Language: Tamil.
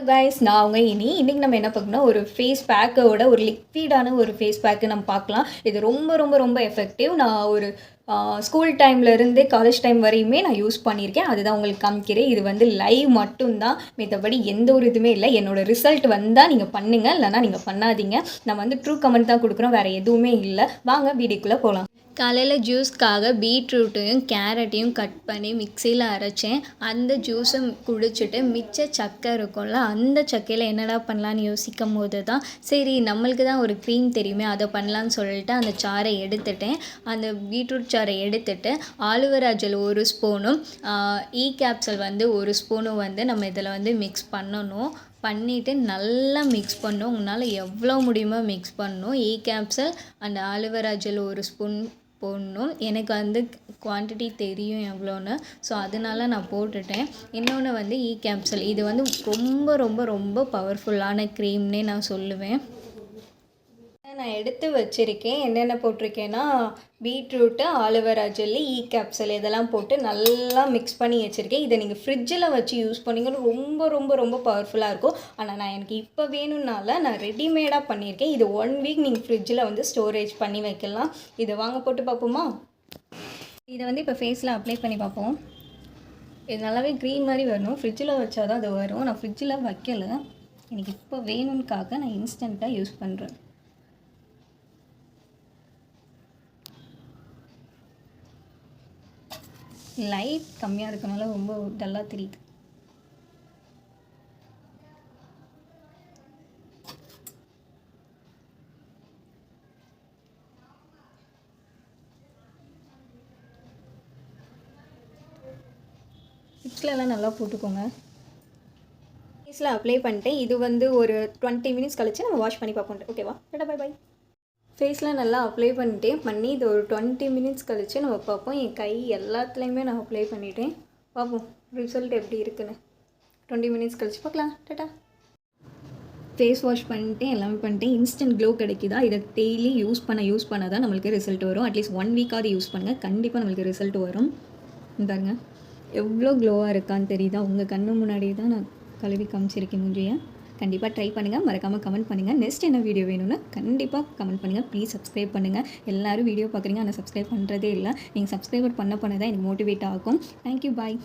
ஹலோ கைஸ் நான் அவங்க இனி இன்றைக்கி நம்ம என்ன பார்க்கணும் ஒரு ஃபேஸ் பேக்கோட ஒரு லிக்விடான ஒரு ஃபேஸ் பேக்கு நம்ம பார்க்கலாம். இது ரொம்ப ரொம்ப ரொம்ப எஃபெக்டிவ் நான் ஒரு ஸ்கூல் டைம்லேருந்து காலேஜ் டைம் வரையுமே நான் யூஸ் பண்ணியிருக்கேன். அதுதான் உங்களுக்கு காமிக்கிறேன். இது வந்து லைவ் மட்டும்தான். மத்தபடி எந்த ஒரு இதுவுமே இல்லை. என்னோட ரிசல்ட் வந்தால் நீங்கள் பண்ணுங்கள் இல்லைனா நீங்கள் பண்ணாதீங்க. நான் வந்து ட்ரூ கமெண்ட் தான் கொடுக்குறோம். வேறு எதுவுமே இல்லை. வாங்க வீடியோக்குள்ளே போகலாம் காலையில் ஜூஸ்க்காக பீட்ரூட்டையும் கேரட்டையும் கட் பண்ணி மிக்சியில் அரைச்சேன். அந்த ஜூஸை குடிச்சிட்டு மிச்ச சக்கை இருக்கும்ல அந்த சக்கையில் என்னடா பண்ணலான்னு யோசிக்கும் போது தான் சரி நம்மளுக்கு தான் ஒரு க்ரீம் தெரியுமே அதை பண்ணலான்னு சொல்லிட்டு அந்த சாறை எடுத்துட்டேன். அந்த பீட்ரூட் சாறை எடுத்துட்டு ஆலுவரா ஜெல் ஒரு ஸ்பூனும் ஈ கேப்சல் வந்து ஒரு ஸ்பூனும் வந்து நம்ம இதில் வந்து மிக்ஸ் பண்ணணும். பண்ணிவிட்டு நல்லா மிக்ஸ் பண்ணணும். உங்களால் எவ்வளோ முடியுமோ மிக்ஸ் பண்ணணும். ஈ கேப்சல் அந்த ஆலுவரா ஜெல் ஒரு ஸ்பூன் போடணும். எனக்கு வந்து குவான்டிட்டி தெரியும் எவ்வளோன்னு ஸோ அதனால நான் போட்டுட்டேன். இன்னொன்று வந்து e ஈ கேப்சல் இது வந்து ரொம்ப ரொம்ப ரொம்ப பவர்ஃபுல்லான க்ரீம்னே நான் சொல்லுவேன். நான் எடுத்து வச்சுருக்கேன். என்னென்ன போட்டிருக்கேன்னா beetroot aloe vera jelly e E capsule இதெல்லாம் போட்டு நல்லா மிக்ஸ் பண்ணி வச்சுருக்கேன். இதை நீங்கள் ஃப்ரிட்ஜில் வச்சு யூஸ் பண்ணிங்கன்னா ரொம்ப ரொம்ப ரொம்ப பவர்ஃபுல்லாக இருக்கும். ஆனால் நான் எனக்கு இப்போ வேணும்னால நான் ரெடிமேடாக பண்ணியிருக்கேன் இது ஒன் வீக் நீங்கள் ஃப்ரிட்ஜில் வந்து ஸ்டோரேஜ் பண்ணி வைக்கலாம். இதை வாங்க போட்டு பார்ப்போமா? இதை வந்து இப்போ ஃபேஸில் அப்ளை பண்ணி பார்ப்போம். இது நல்லாவே க்ரீன் மாதிரி வரணும். ஃப்ரிட்ஜில் வச்சாதான் அது வரும். நான் ஃப்ரிட்ஜில் வைக்கல. எனக்கு இப்போ வேணும்னுக்காக நான் இன்ஸ்டண்ட்டாக யூஸ் பண்ணுறேன் லைட் கம்மியாக இருக்கனால ரொம்ப டல்லாக தெரியுது. எல்லாம் நல்லா போட்டுக்கோங்க. ஃபேஸில் அப்ளை பண்ணிட்டேன் இது வந்து ஒரு டுவெண்ட்டி மினிட்ஸ் கழிச்சு நம்ம வாஷ் பண்ணி பார்ப்போம். ஓகேவா டடா பை பை ஃபேஸில் நல்லா அப்ளை பண்ணிட்டேன். பண்ணி இது ஒரு டுவெண்ட்டி மினிட்ஸ் கழித்து நம்ம பார்ப்போம். என் கை எல்லாத்துலேயுமே நான் அப்ளை பண்ணிட்டேன். பார்ப்போம் ரிசல்ட் எப்படி இருக்குன்னு. டுவெண்ட்டி மினிட்ஸ் கழித்து பார்க்கலாம். டாட்டா ஃபேஸ் வாஷ் பண்ணிட்டேன் எல்லாமே பண்ணிட்டேன். இன்ஸ்டன்ட் க்ளோ கிடைக்குதா? இதை டெய்லி யூஸ் பண்ண யூஸ் பண்ண தான் நம்மளுக்கு ரிசல்ட் வரும். அட்லீஸ்ட் ஒன் வீக்காவது யூஸ் பண்ணுங்கள் கண்டிப்பாக நம்மளுக்கு ரிசல்ட் வரும். இந்தாங்க எவ்வளோ க்ளோவாக இருக்கான்னு தெரியுதா? உங்கள் கண்ணு முன்னாடி தான் நான் கழுவி காமிச்சிருக்கேன் முஞ்சியை கண்டிப்பாக ட்ரை பண்ணுங்கள் மறக்காமல் கமெண்ட் பண்ணுங்கள் நெக்ஸ்ட் என்ன வீடியோ வேணும்னா கண்டிப்பாக கமெண்ட் பண்ணுங்கள் ப்ளீஸ் சப்ஸ்கிரைப் பண்ணுங்கள் எல்லோரும் வீடியோ பார்க்குறீங்க. ஆனால் சப்ஸ்கிரைப் பண்ணுறதே இல்லை. நீங்கள் சப்ஸ்கிரைபர் பண்ண பண்ண தான் எனக்கு மோட்டிவேட் ஆகும். Thank you bye